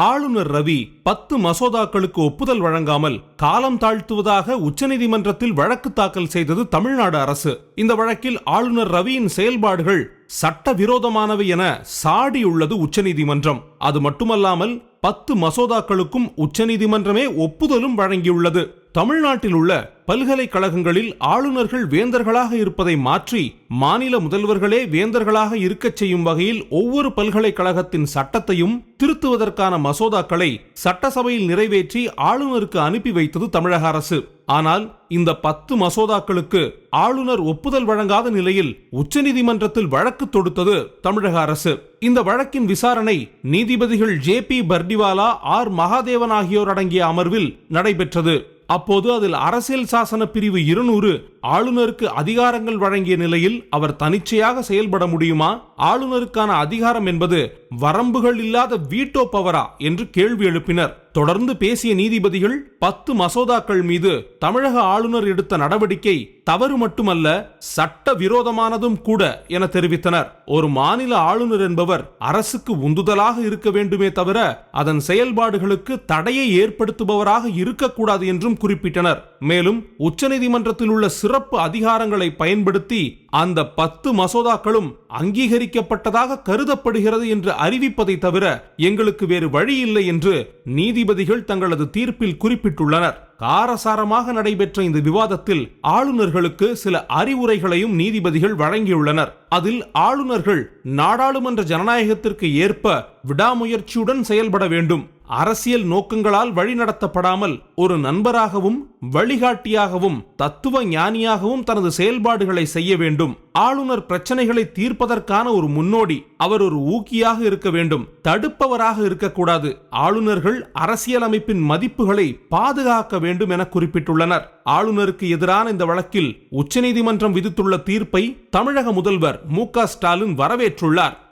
ஆளுநர் ரவி பத்து மசோதாக்களுக்கு ஒப்புதல் வழங்காமல் காலம் தாழ்த்துவதாக உச்சநீதிமன்றத்தில் வழக்கு தாக்கல் செய்தது தமிழ்நாடு அரசு. இந்த வழக்கில் ஆளுநர் ரவியின் செயல்பாடுகள் சட்டவிரோதமானவை என சாடியுள்ளது உச்சநீதிமன்றம். அது மட்டுமல்லாமல் பத்து மசோதாக்களுக்கும் உச்சநீதிமன்றமே ஒப்புதலும் வழங்கியுள்ளது. தமிழ்நாட்டில் உள்ள பல்கலைக்கழகங்களில் ஆளுநர்கள் வேந்தர்களாக இருப்பதை மாற்றி மாநில முதல்வர்களே வேந்தர்களாக இருக்கச் செய்யும் வகையில் ஒவ்வொரு பல்கலைக்கழகத்தின் சட்டத்தையும் திருத்துவதற்கான மசோதாக்களை சட்டசபையில் நிறைவேற்றி ஆளுநருக்கு அனுப்பி வைத்தது தமிழக அரசு. ஆனால் இந்த பத்து மசோதாக்களுக்கு ஆளுநர் ஒப்புதல் வழங்காத நிலையில் உச்சநீதிமன்றத்தில் வழக்கு தொடுத்தது தமிழக அரசு. இந்த வழக்கின் விசாரணை நீதிபதிகள் J B Pardiwala R. Mahadevan ஆகியோர் அடங்கிய அமர்வில் நடைபெற்றது. அப்போது அதில் அரசியல் சாசன பிரிவு இருநூறு ஆளுநருக்கு அதிகாரங்கள் வழங்கிய நிலையில் அவர் தனிச்சையாக செயல்பட முடியுமா? ஆளுநருக்கான அதிகாரம் என்பது வரம்புகள் இல்லாத வீட்டோ பவரா? என்று கேள்வி எழுப்பினர். தொடர்ந்து பேசிய நீதிபதிகள் பத்து மசோதாக்கள் மீது தமிழக ஆளுநர் எடுத்த நடவடிக்கை தவறு மட்டுமல்ல சட்ட விரோதமானதும் கூட என தெரிவித்தனர். ஒரு மாநில ஆளுநர் என்பவர் அரசுக்கு உந்துதலாக இருக்க வேண்டுமே தவிர அதன் செயல்பாடுகளுக்கு தடையை ஏற்படுத்துபவராக இருக்கக்கூடாது என்றும் குறிப்பிட்டனர். மேலும் உச்சநீதிமன்றத்தில் உள்ள சிறப்பு அதிகாரங்களை பயன்படுத்தி அந்த பத்து மசோதாக்களும் அங்கீகரிக்கப்பட்டதாக கருதப்படுகிறது என்று அறிவிப்பதை தவிர எங்களுக்கு வேறு வழி இல்லை என்று நீதிபதிகள் தங்களது தீர்ப்பில் குறிப்பிட்டுள்ளனர். காரசாரமாக நடைபெற்ற இந்த விவாதத்தில் ஆளுநர்களுக்கு சில அறிவுரைகளையும் நீதிபதிகள் வழங்கியுள்ளனர். அதில் ஆளுநர்கள் நாடாளுமன்ற ஜனநாயகத்திற்கு ஏற்ப விடாமுயற்சியுடன் செயல்பட வேண்டும். அரசியல் நோக்கங்களால் வழிநடத்தப்படாமல் ஒரு நண்பராகவும் வழிகாட்டியாகவும் தத்துவ ஞானியாகவும் தனது செயல்பாடுகளை செய்ய வேண்டும். ஆளுநர் பிரச்சனைகளை தீர்ப்பதற்கான ஒரு முன்னோடி. அவர் ஒரு ஊக்கியாக இருக்க வேண்டும். தடுப்பவராக இருக்கக்கூடாது. ஆளுநர்கள் அரசியலமைப்பின் மதிப்புகளை பாதுகாக்க வேண்டும் என குறிப்பிட்டுள்ளனர். ஆளுநருக்கு எதிரான இந்த வழக்கில் உச்சநீதிமன்றம் விதித்துள்ள தீர்ப்பை தமிழக முதல்வர் மு க ஸ்டாலின் வரவேற்றுள்ளார்.